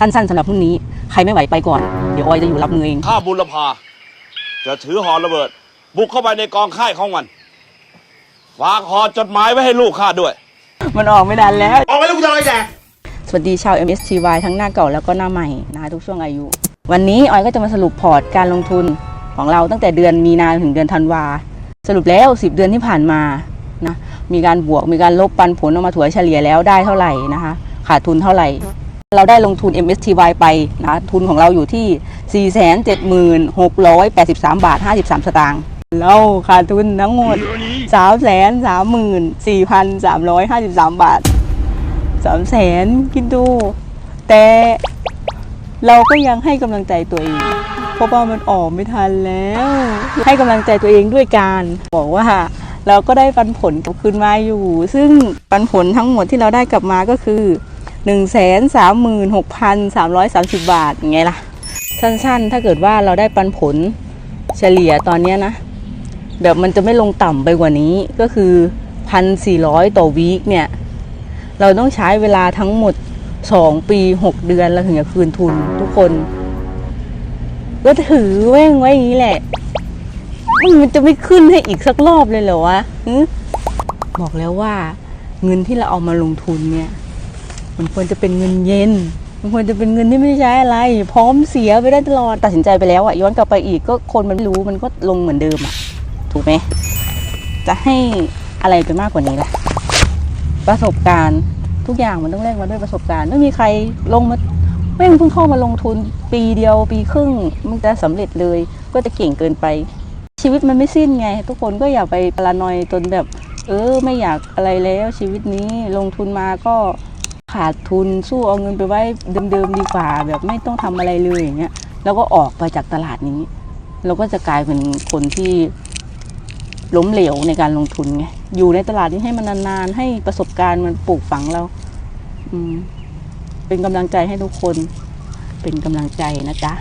สั้นๆสำหรับพรุ่งนี้ ใครไม่ไหวไปก่อน เดี๋ยวออยจะอยู่รับมือเอง ข้าบุรพาจะถือหอระเบิด บุกเข้าไปในกองค่ายของมันฝากหอจดหมายไว้ให้ลูกข้าด้วย มันออกไม่ดันแล้ว ออกไปแล้วกูจะอะไรแดกสวัสดีชาว MSTY ทั้งหน้าเก่าแล้วก็หน้าใหม่นะคะทุกช่วงอายุ วันนี้ออยก็จะมาสรุปพอร์ตการลงทุนของเราตั้งแต่เดือนมีนาถึงเดือนธันวา สรุปแล้ว 10 เดือนที่ผ่านมานะมีการบวกมีการลบปันผลออกมาถัวเฉลี่ยแล้วได้เท่าไหร่นะคะขาดทุนเท่าไหร่ เราได้ลงทุน MSTY ไปนะทุนของเราอยู่ที่ 476,83 บาท 53 สตางค์เราขาดทุนทั้งหมด 334,353 บาทสามแสนคิดดู แต่เราก็ยังให้กำลังใจตัวเอง เพราะว่ามันออกไม่ทันแล้ว ให้กำลังใจตัวเองด้วยการบอกว่าเราก็ได้ปันผลกลับคืนมาอยู่ ซึ่งปันผลทั้งหมดที่เราได้กลับมาก็คือ 1 3 6 3 3 0 บาทไงล่ะ สั้นๆ ถ้าเกิดว่าเราได้ปันผลเฉลี่ยตอนนี้นะ แบบมันจะไม่ลงต่ำไปกว่านี้ก็คือ 1,400 ต่อวีคเนี่ย เราต้องใช้เวลาทั้งหมด 2 ปี 6 เดือนเราถึงจะคืนทุนทุกคน ก็ถือแว่งไว้อย่างนี้แหละ มันจะไม่ขึ้นให้อีกสักรอบเลยเหรอวะบอกแล้วว่าเงินที่เราเอามาลงทุนเนี่ย มันควรจะเป็นเงินเย็น มันควรจะเป็นเงินที่ไม่ใช้อะไร พร้อมเสียไปได้ตลอดตัดสินใจไปแล้วอะย้อนกลับไปอีกก็คนมันไม่รู้มันก็ลงเหมือนเดิมอะถูกไหมจะให้อะไรไปมากกว่านี้ล่ะ ประสบการณ์ทุกอย่างมันต้องแลกมาด้วยประสบการณ์ไม่มีใครลงมาไม่เพิ่งเข้ามาลงทุนปีเดียวปีครึ่งมันจะสำเร็จเลย ก็จะเก่งเกินไป ชีวิตมันไม่สิ้นไง ทุกคนก็อย่าไปปรานอยจนแบบ เออไม่อยากอะไรแล้วชีวิตนี้ลงทุนมาก็ ขาดทุนสู้เอาเงินไปไว้เดิมๆดีกว่า แบบไม่ต้องทำอะไรเลยอย่างเงี้ยแล้วก็ออกไปจากตลาดนี้ เราก็จะกลายเป็นคนที่ล้มเหลวในการลงทุนไงอยู่ในตลาดนี้ให้มันนานๆ ให้ประสบการณ์มันปลูกฝังเราเป็นกำลังใจให้ทุกคน เป็นกำลังใจนะจ๊ะ